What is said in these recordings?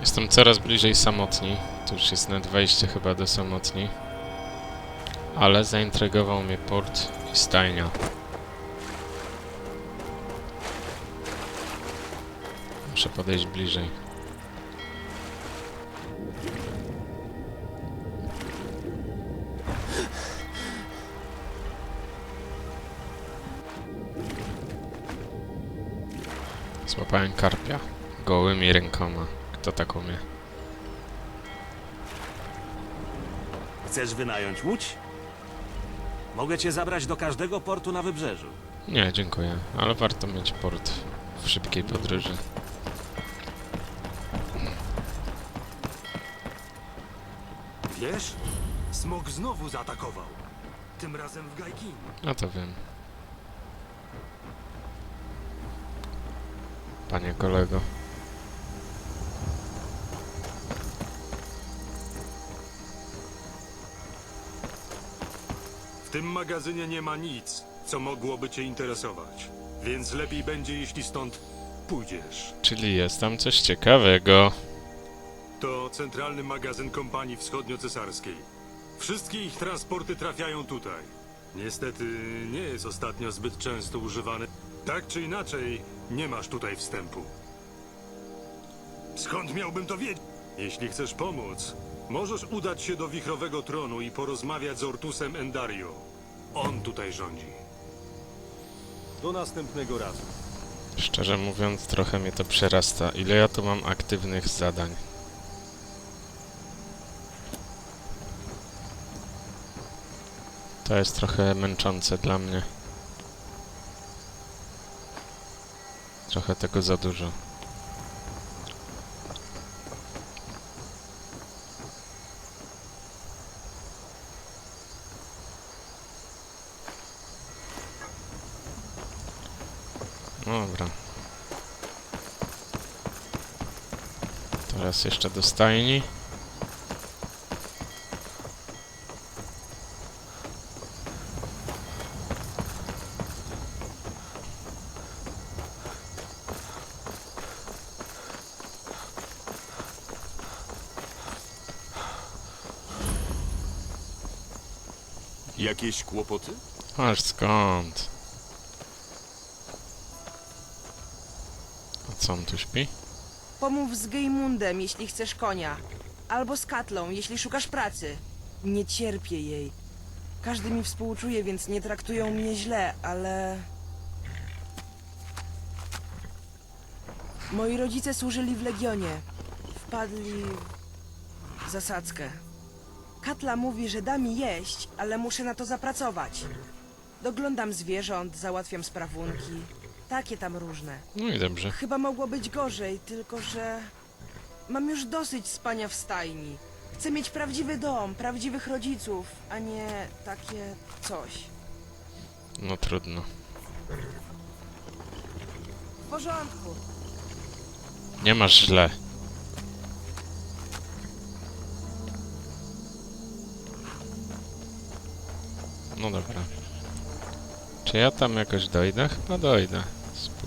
Jestem coraz bliżej samotni. Tu już jest nawet wejście chyba do samotni. Ale zaintrygował mnie port i stajnia. Muszę podejść bliżej. Złapałem karpia. Gołymi rękoma. Kto tak umie? Chcesz wynająć łódź? Mogę cię zabrać do każdego portu na wybrzeżu. Nie, dziękuję. Ale warto mieć port w szybkiej podróży. Wiesz? Smok znowu zaatakował. Tym razem w Gajkin. No to wiem. Panie kolego. W tym magazynie nie ma nic, co mogłoby cię interesować. Więc lepiej będzie, jeśli stąd pójdziesz. Czyli jest tam coś ciekawego. To centralny magazyn kompanii wschodnio-cesarskiej. Wszystkie ich transporty trafiają tutaj. Niestety nie jest ostatnio zbyt często używany. Tak czy inaczej, nie masz tutaj wstępu. Skąd miałbym to wiedzieć? Jeśli chcesz pomóc, możesz udać się do wichrowego tronu i porozmawiać z Ortusem Endario. On tutaj rządzi. Do następnego razu. Szczerze mówiąc, trochę mnie to przerasta. Ile ja tu mam aktywnych zadań? To jest trochę męczące dla mnie. Trochę tego za dużo. Dobra. Teraz jeszcze do stajni. Jakieś kłopoty? Aż skąd? A co on tu śpi? Pomów z Gejmundem, jeśli chcesz konia. Albo z Katlą, jeśli szukasz pracy. Nie cierpię jej. Każdy mi współczuje, więc nie traktują mnie źle, ale... Moi rodzice służyli w Legionie. Wpadli w zasadzkę. Katla mówi, że da mi jeść, ale muszę na to zapracować. Doglądam zwierząt, załatwiam sprawunki. Takie tam różne. No i dobrze. Chyba mogło być gorzej, tylko że mam już dosyć spania w stajni. Chcę mieć prawdziwy dom, prawdziwych rodziców, a nie takie coś. No trudno. W porządku. Nie masz źle. No dobra. Czy ja tam jakoś dojdę? Chyba dojdę.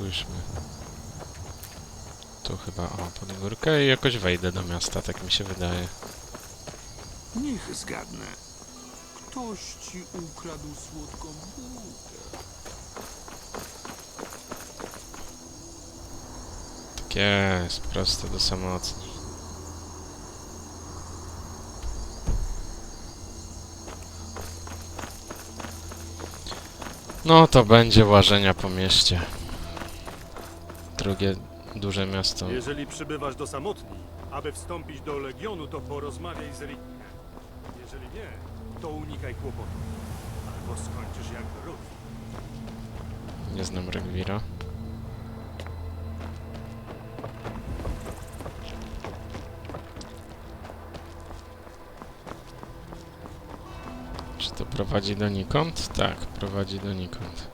Spójrzmy. Tu chyba, o, pod górkę i jakoś wejdę do miasta, tak mi się wydaje. Niech zgadnę. Ktoś ci ukradł słodką bułkę. Tak jest, prosto do samotni. No to będzie łażenia po mieście. Drugie duże miasto. Jeżeli przybywasz do samotni, aby wstąpić do Legionu, to porozmawiaj z. Jeżeli nie, to unikaj kłopotu. Albo skończysz jak Ruth. Nie znam Regwira. Czy to prowadzi donikąd? Tak, prowadzi donikąd.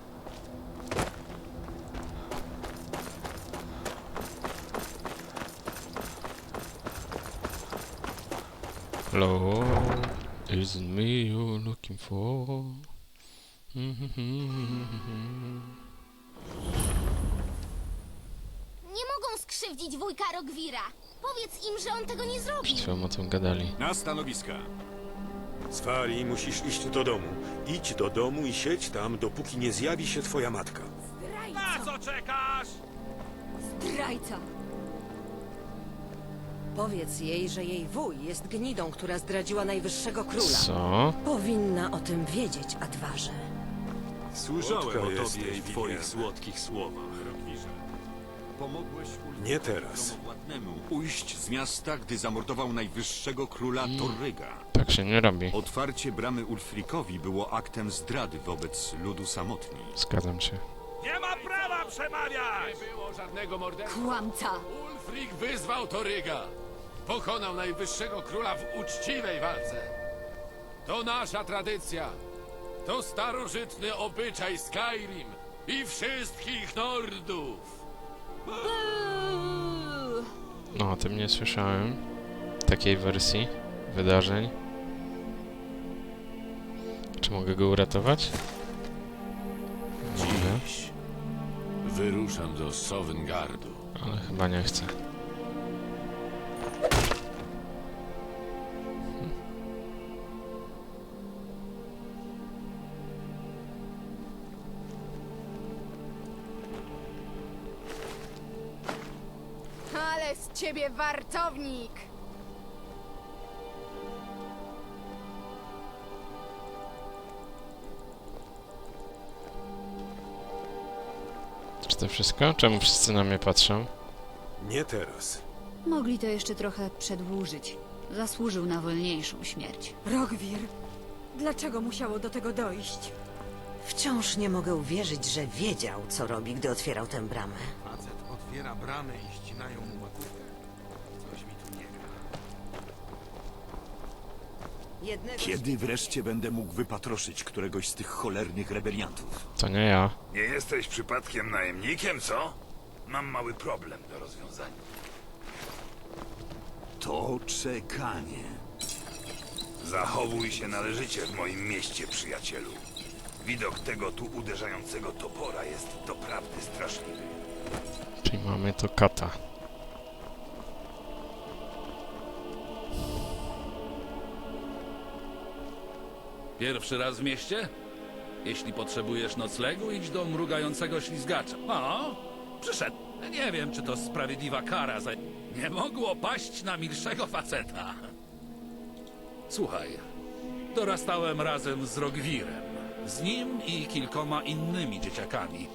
Hello, is it me you're looking for? Nie mogą skrzywdzić wujka Rogwira. Powiedz im, że on tego nie zrobi. Przed chwilą o tym gadali. Na stanowiska. Sfari, musisz iść do domu. Idź do domu i siedź tam, dopóki nie zjawi się twoja matka. Zdrajca. co czekasz? Zdrajca. Powiedz jej, że jej wuj jest gnidą, która zdradziła najwyższego króla. Co? Powinna o tym wiedzieć, Adwarze. Słyszałem o tobie i twoich słodkich słowach. Pomogłeś Nie teraz. Ujść z miasta, gdy zamordował najwyższego króla Torryga. Tak się nie robi. Otwarcie bramy Ulfrikowi było aktem zdrady wobec ludu samotni. Zgadzam się. Nie ma prawa przemawiać! było żadnego morderstwa. Kłamca. Ulfric wyzwał Toryga. Pokonał najwyższego króla w uczciwej walce. To nasza tradycja. To starożytny obyczaj Skyrim i wszystkich Nordów. No, o tym nie słyszałem. Takiej wersji wydarzeń. Czy mogę go uratować? Mogę, Dziś wyruszam do Sowengardu. ale chyba nie chcę. Ciebie wartownik. Czy to wszystko? Czemu wszyscy na mnie patrzą? Nie teraz. Mogli to jeszcze trochę przedłużyć. Zasłużył na wolniejszą śmierć. Rogwir, dlaczego musiało do tego dojść? Wciąż nie mogę uwierzyć, że wiedział, co robi, gdy otwierał tę bramę. Facet otwiera bramę i ścinają mu Jednego Kiedy wreszcie będę mógł wypatroszyć któregoś z tych cholernych rebeliantów? To nie ja. Nie jesteś przypadkiem najemnikiem, co? Mam mały problem do rozwiązania. To czekanie. Zachowuj się należycie w moim mieście, przyjacielu. Widok tego tu uderzającego topora jest doprawdy straszliwy. Czyli mamy to kata. Pierwszy raz w mieście? Jeśli potrzebujesz noclegu, idź do mrugającego ślizgacza. O, przyszedł. Nie wiem, czy to sprawiedliwa kara za... Nie mogło paść na milszego faceta. Słuchaj, dorastałem razem z Rogwirem. Z nim i kilkoma innymi dzieciakami.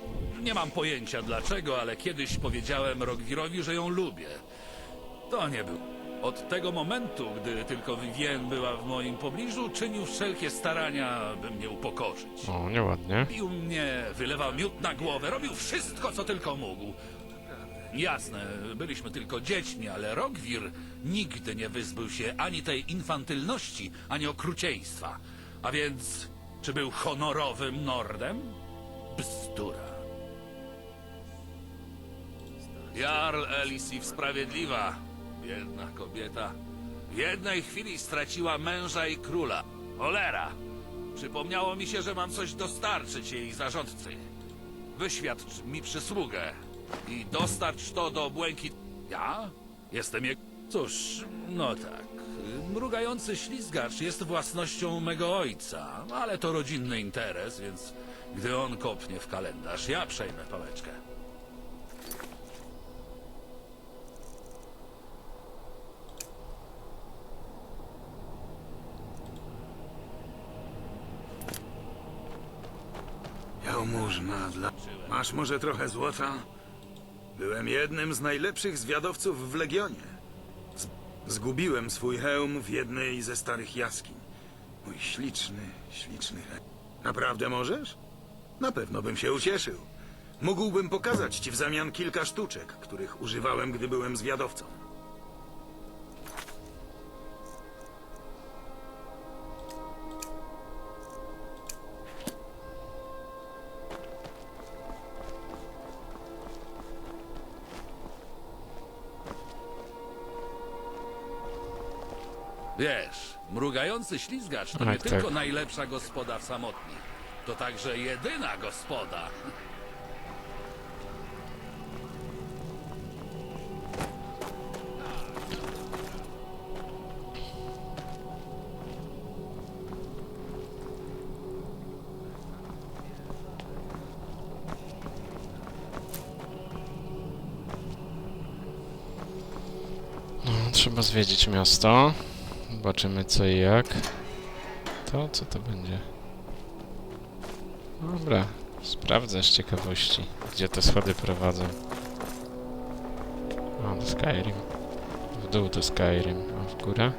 Nie mam pojęcia dlaczego, ale kiedyś powiedziałem Rogwirowi, że ją lubię. To nie był. Od tego momentu, gdy tylko Vivien była w moim pobliżu, czynił wszelkie starania, by mnie upokorzyć. O, nieładnie. Bił mnie, wylewał miód na głowę, robił wszystko, co tylko mógł. Jasne, byliśmy tylko dziećmi, ale Rogwir nigdy nie wyzbył się ani tej infantylności, ani okrucieństwa. A więc, czy był honorowym Nordem? Bzdura. Jarl Elisif sprawiedliwa. Biedna kobieta. W jednej chwili straciła męża i króla. Cholera! Przypomniało mi się, że mam coś dostarczyć jej zarządcy. Wyświadcz mi przysługę i dostarcz to do błękit... Ja? Jestem je... Cóż, no tak. Mrugający ślizgacz jest własnością mego ojca, ale to rodzinny interes, więc gdy on kopnie w kalendarz, ja przejmę pałeczkę. Jałmużna dla... Masz może trochę złota? Byłem jednym z najlepszych zwiadowców w Legionie. Z... Zgubiłem swój hełm w jednej ze starych jaskiń. Mój śliczny, śliczny hełm. Naprawdę możesz? Na pewno bym się ucieszył. Mógłbym pokazać ci w zamian kilka sztuczek, których używałem, gdy byłem zwiadowcą. Wiesz, mrugający ślizgacz to nie tak, tylko tak. najlepsza gospoda w samotni. To także jedyna gospoda. No, trzeba zwiedzić miasto. Zobaczymy co i jak. To co to będzie? Dobra, sprawdzę z ciekawości, gdzie te schody prowadzą. O, do Skyrim. W dół do Skyrim, a w górę?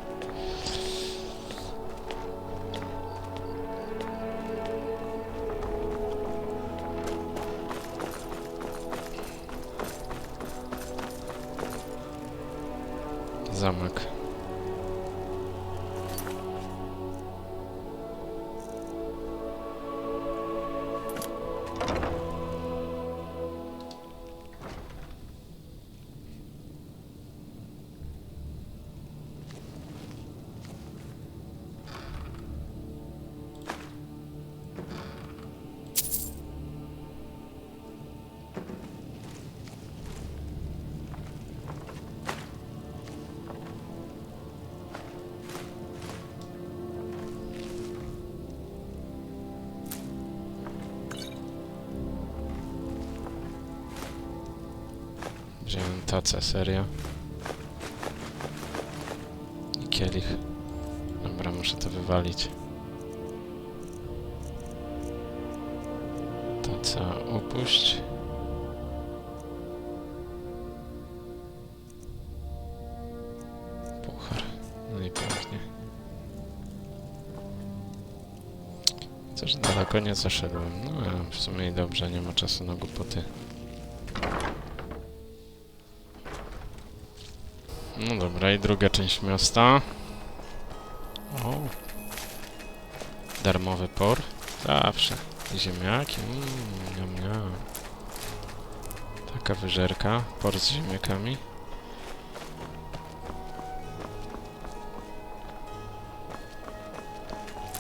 Wziąłem tacę, serio. I kielich. Dobra, muszę to wywalić. Taca upuść. Puchar. No i pięknie. Coś daleko nie zaszedłem. No, w sumie dobrze, nie ma czasu na głupoty. No dobra, i druga część miasta. O. Darmowy por. Zawsze. Ziemniaki. Mmm, miam, miam. Taka wyżerka. Por z ziemniakami.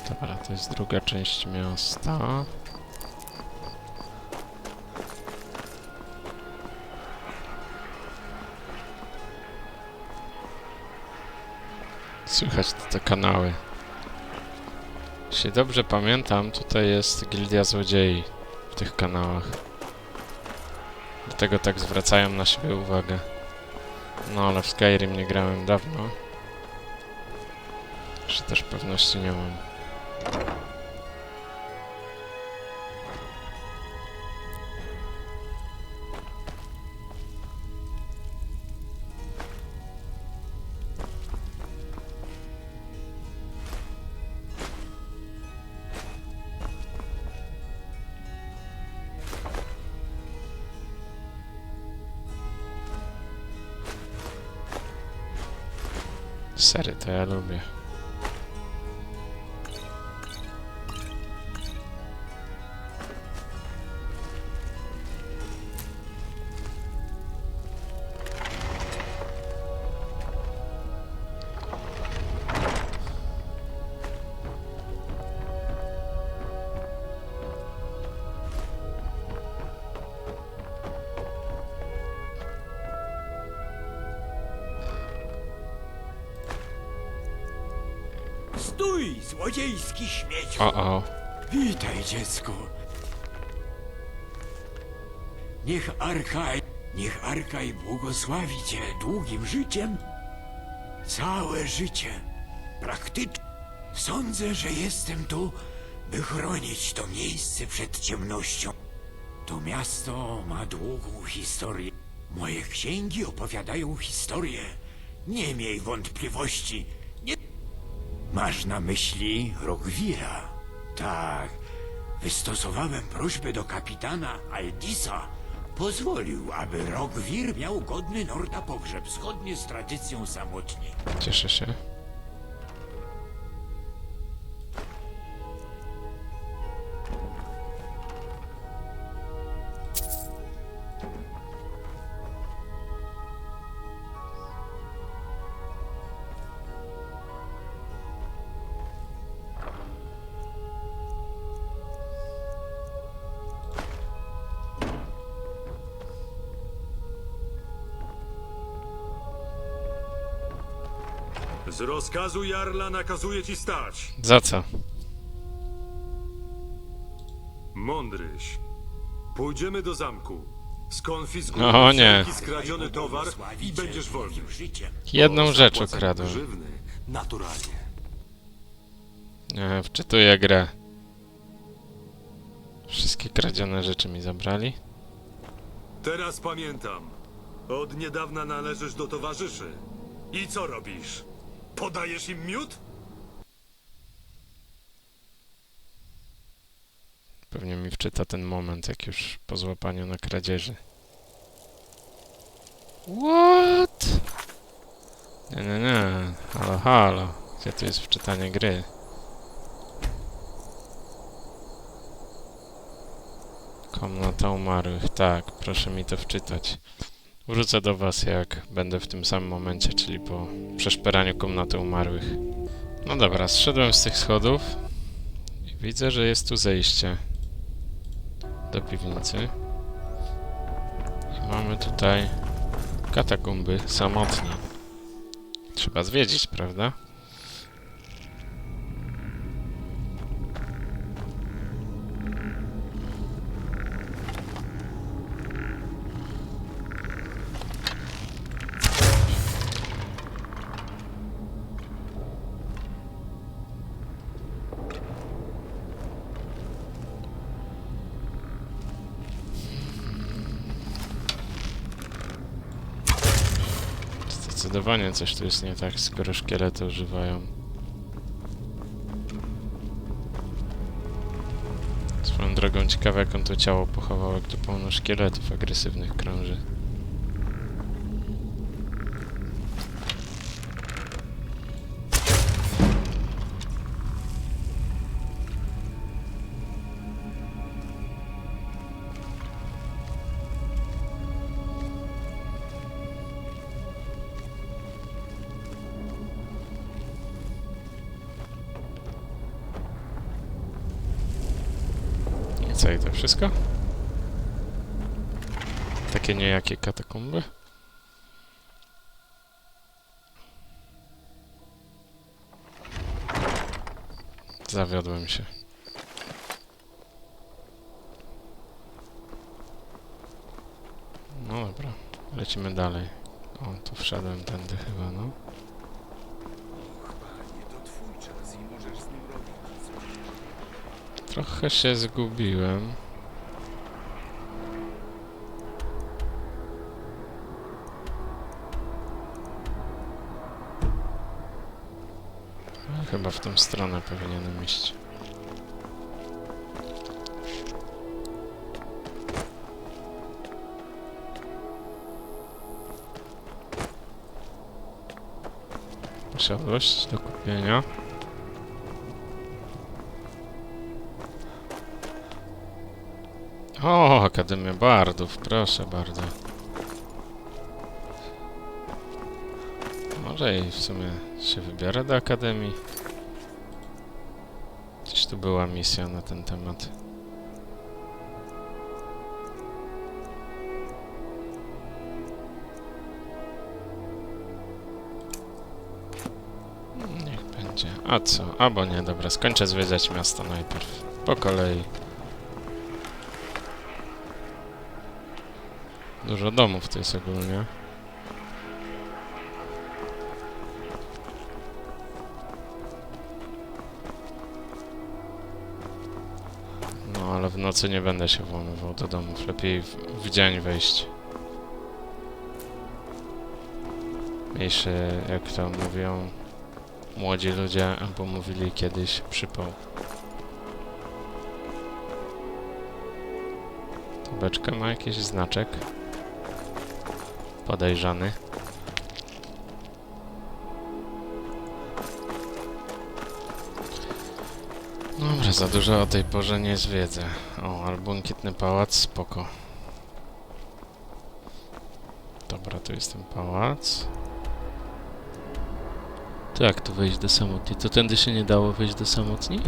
Dobra, to jest druga część miasta. Słychać te kanały. Jeśli dobrze pamiętam, tutaj jest gildia złodziei w tych kanałach. Dlatego tak zwracają na siebie uwagę. No ale w Skyrim nie grałem dawno. Jeszcze też pewności nie mam. Sery to ja lubię. Stój, złodziejski śmieciu! O, o. Witaj, dziecko. Niech Arkaj, niech Arkaj błogosławi cię długim życiem. Całe życie. Praktycznie. Sądzę, że jestem tu, by chronić to miejsce przed ciemnością. To miasto ma długą historię. Moje księgi opowiadają historię. Nie miej wątpliwości. Masz na myśli Rogwira? Tak. Wystosowałem prośbę do kapitana Aldisa. Pozwolił, aby Rogwir miał godny Norda pogrzeb, zgodnie z tradycją samotni. Cieszę się. Z rozkazu Jarla nakazuję ci stać. Za co? Mądryś. Pójdziemy do zamku. Skonfiskujesz O nie. wszelki skradziony towar i będziesz wolny. Jedną rzecz Zapłacę ukradłem. Grzywny, naturalnie. Nie, wczytuję grę. Wszystkie kradzione rzeczy mi zabrali. Teraz pamiętam. Od niedawna należysz do towarzyszy. I co robisz? Podajesz im miód? Pewnie mi wczyta ten moment, jak już po złapaniu na kradzieży. What? Nie, nie, nie. Halo, halo. Gdzie tu jest wczytanie gry? Komnata umarłych. Tak, proszę mi to wczytać. Wrócę do was, jak będę w tym samym momencie, czyli po przeszperaniu komnaty umarłych. No dobra, zszedłem z tych schodów i widzę, że jest tu zejście do piwnicy. I mamy tutaj katakumby samotni. Trzeba zwiedzić, prawda? Zdecydowanie coś tu jest nie tak, skoro szkielety używają. Swoją drogą ciekawe jak on to ciało pochował, jak tu pełno szkieletów agresywnych krąży. Wszystko? Takie niejakie katakumby? Zawiodłem się. No dobra, lecimy dalej. O, tu wszedłem tędy chyba, no. Trochę się zgubiłem. Chyba w tą stronę powinienem iść. Posiadłość do kupienia. O, Akademia Bardów, proszę bardzo. Może i w sumie się wybiorę do Akademii. Tu była misja na ten temat. Niech będzie. A co? Albo nie, dobra, skończę zwiedzać miasto najpierw. Po kolei. Dużo domów to jest ogólnie. Nocy nie będę się włamywał do domów. Lepiej w, w dzień wejść. Mniejszy, jak to mówią młodzi ludzie, albo mówili kiedyś, przypał. Beczka ma jakiś znaczek. Podejrzany. Dobra, za dużo o tej porze nie zwiedzę. O, ale błękitny pałac, spoko. Dobra, tu jest ten pałac. To jak tu wejść do samotni? To tędy się nie dało wejść do samotni?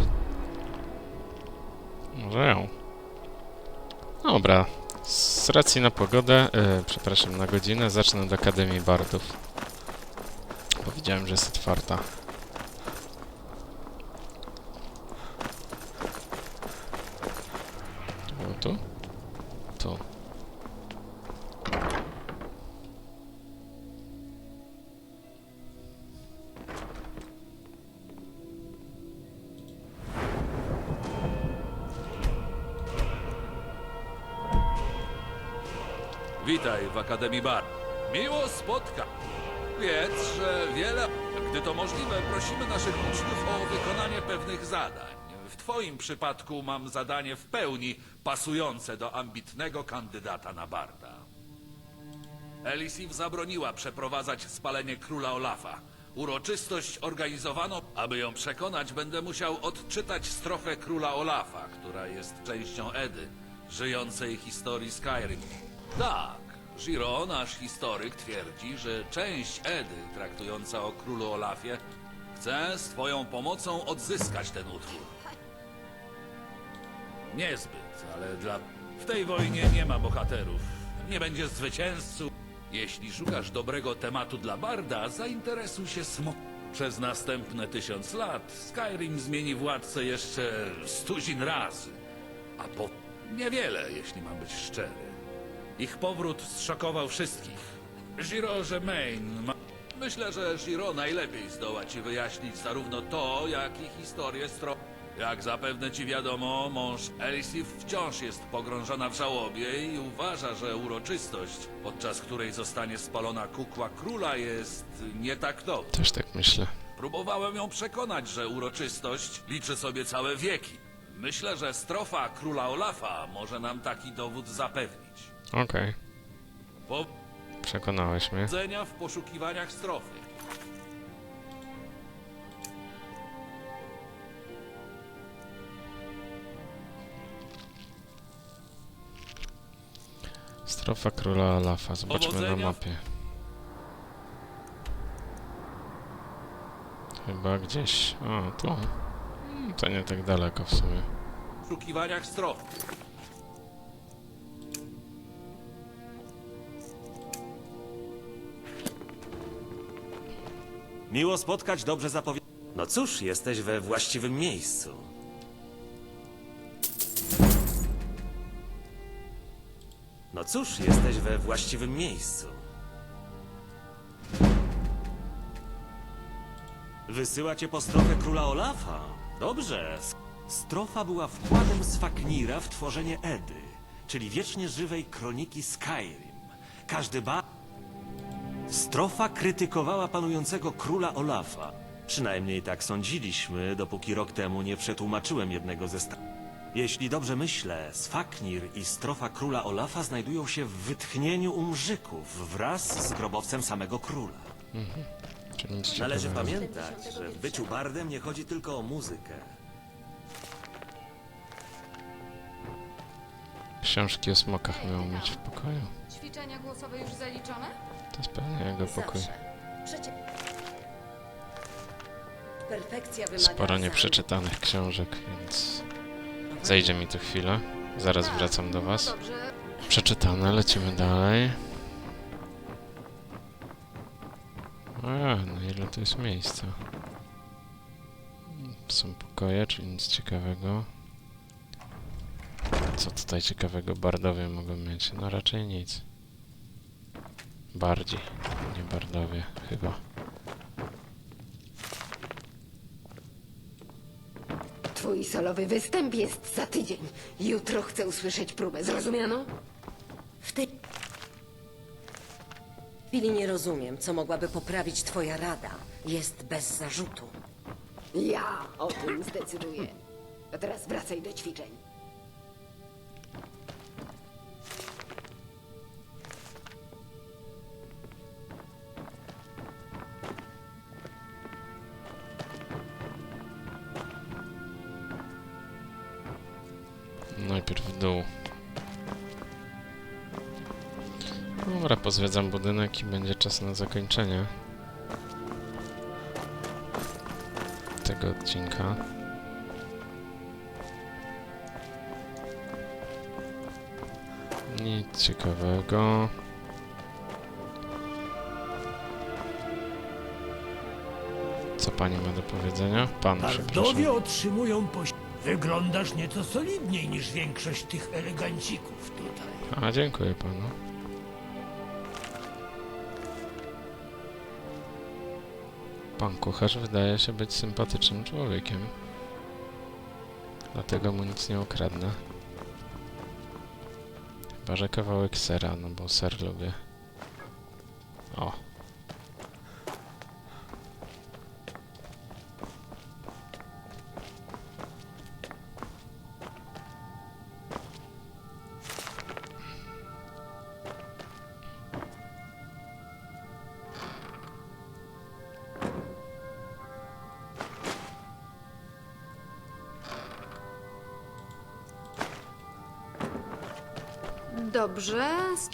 Może. Dobra, z racji na pogodę, e, przepraszam, na godzinę, zacznę od Akademii Bardów. Bo widziałem, że jest otwarta. Witaj w Akademii Bar. Miło spotkać. Wiedz, że wiele... Gdy to możliwe, prosimy naszych uczniów o wykonanie pewnych zadań. W twoim przypadku mam zadanie w pełni pasujące do ambitnego kandydata na Barda. Elisif zabroniła przeprowadzać spalenie króla Olafa. Uroczystość organizowano, aby ją przekonać, będę musiał odczytać strofę króla Olafa, która jest częścią Edy, żyjącej historii Skyrim. Tak, Giro, nasz historyk, twierdzi, że część Edy, traktująca o królu Olafie, chce z twoją pomocą odzyskać ten utwór. Niezbyt, ale dla... W tej wojnie nie ma bohaterów. Nie będzie zwycięzców. Jeśli szukasz dobrego tematu dla Barda, zainteresuj się smok. Przez następne tysiąc lat Skyrim zmieni władcę jeszcze stuzin razy. A po... niewiele, jeśli mam być szczery. Ich powrót zszokował wszystkich. Giro Main ma... Myślę, że Giro najlepiej zdoła ci wyjaśnić zarówno to, jak i historię stro... Jak zapewne ci wiadomo, mąż Elisif wciąż jest pogrążona w żałobie i uważa, że uroczystość, podczas której zostanie spalona kukła króla, jest nietaktowna. Też tak myślę. Próbowałem ją przekonać, że uroczystość liczy sobie całe wieki. Myślę, że strofa króla Olafa może nam taki dowód zapewnić. Okej, przekonałeś mnie. Powodzenia w poszukiwaniach strofy. Strofa króla Olafa. Zobaczmy na Powodzenia. mapie. Chyba gdzieś. O, tu. To nie tak daleko w sumie. W poszukiwaniach strofy. Miło spotkać dobrze zapowie... No cóż, jesteś we właściwym miejscu. No cóż, jesteś we właściwym miejscu. Wysyła cię po strofę króla Olafa. Dobrze. Strofa była wkładem Sfaknira w tworzenie Edy, czyli wiecznie żywej kroniki Skyrim. Każdy ba... Strofa krytykowała panującego króla Olafa. Przynajmniej tak sądziliśmy, dopóki rok temu nie przetłumaczyłem jednego ze sta... Jeśli dobrze myślę, Sfaknir i strofa króla Olafa znajdują się w wytchnieniu umrzyków wraz z grobowcem samego króla. Nic Należy ciekawego. pamiętać, że w byciu bardem nie chodzi tylko o muzykę. Książki o smokach miał mieć w pokoju. Ćwiczenia głosowe już zaliczone? To jest pewnie jego pokój. Przecież... Perfekcja wymaga Sporo nieprzeczytanych książek, więc zajdzie mi tu chwilę. Zaraz wracam do was. Dobrze. Przeczytane, lecimy dalej. A, no ile to jest miejsca. Są pokoje, czyli nic ciekawego. Co tutaj ciekawego bardowie mogą mieć? No raczej nic. Bardziej, nie bardowie, chyba. Twój solowy występ jest za tydzień. Jutro chcę usłyszeć próbę, zrozumiano? W chwili nie rozumiem, co mogłaby poprawić twoja rada. Jest bez zarzutu. Ja o tym zdecyduję. A teraz wracaj do ćwiczeń. Dobra, pozwiedzam budynek i będzie czas na zakończenie tego odcinka. Nic ciekawego. Co pani ma do powiedzenia? Pan, przepraszam. Bardowie otrzymują poś... Wyglądasz nieco solidniej niż większość tych elegancików tutaj. A, dziękuję panu. Pan kucharz wydaje się być sympatycznym człowiekiem. Dlatego mu nic nie ukradnę. Chyba, że kawałek sera, no bo ser lubię. O.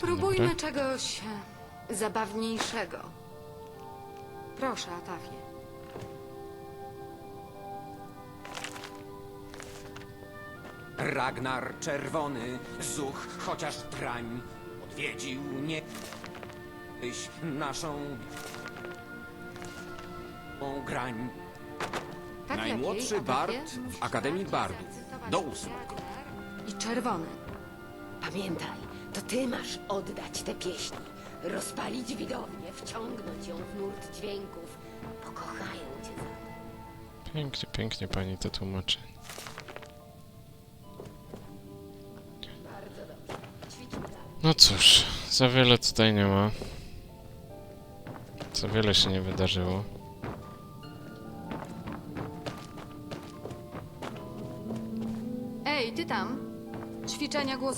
spróbujmy czegoś e, zabawniejszego. Proszę, Atafie. Ragnar Czerwony, Zuch, chociaż drań, odwiedził nie... Tyś naszą... o grań. Tak Najmłodszy lepiej, bard Atafie? w Musisz Akademii bardziej Bardów. zaakcentować Do usług. Ragnar I czerwony. Pamiętaj, to ty masz oddać te pieśni. Rozpalić widownię, wciągnąć ją w nurt dźwięków. Pokochają cię za to. Pięknie, pięknie pani to tłumaczy. No cóż, za wiele tutaj nie ma. Za wiele się nie wydarzyło.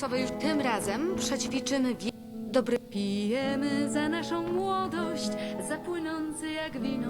Głosowe już tym razem przećwiczymy wie... Dobry... Pijemy za naszą młodość, za płynący jak wino.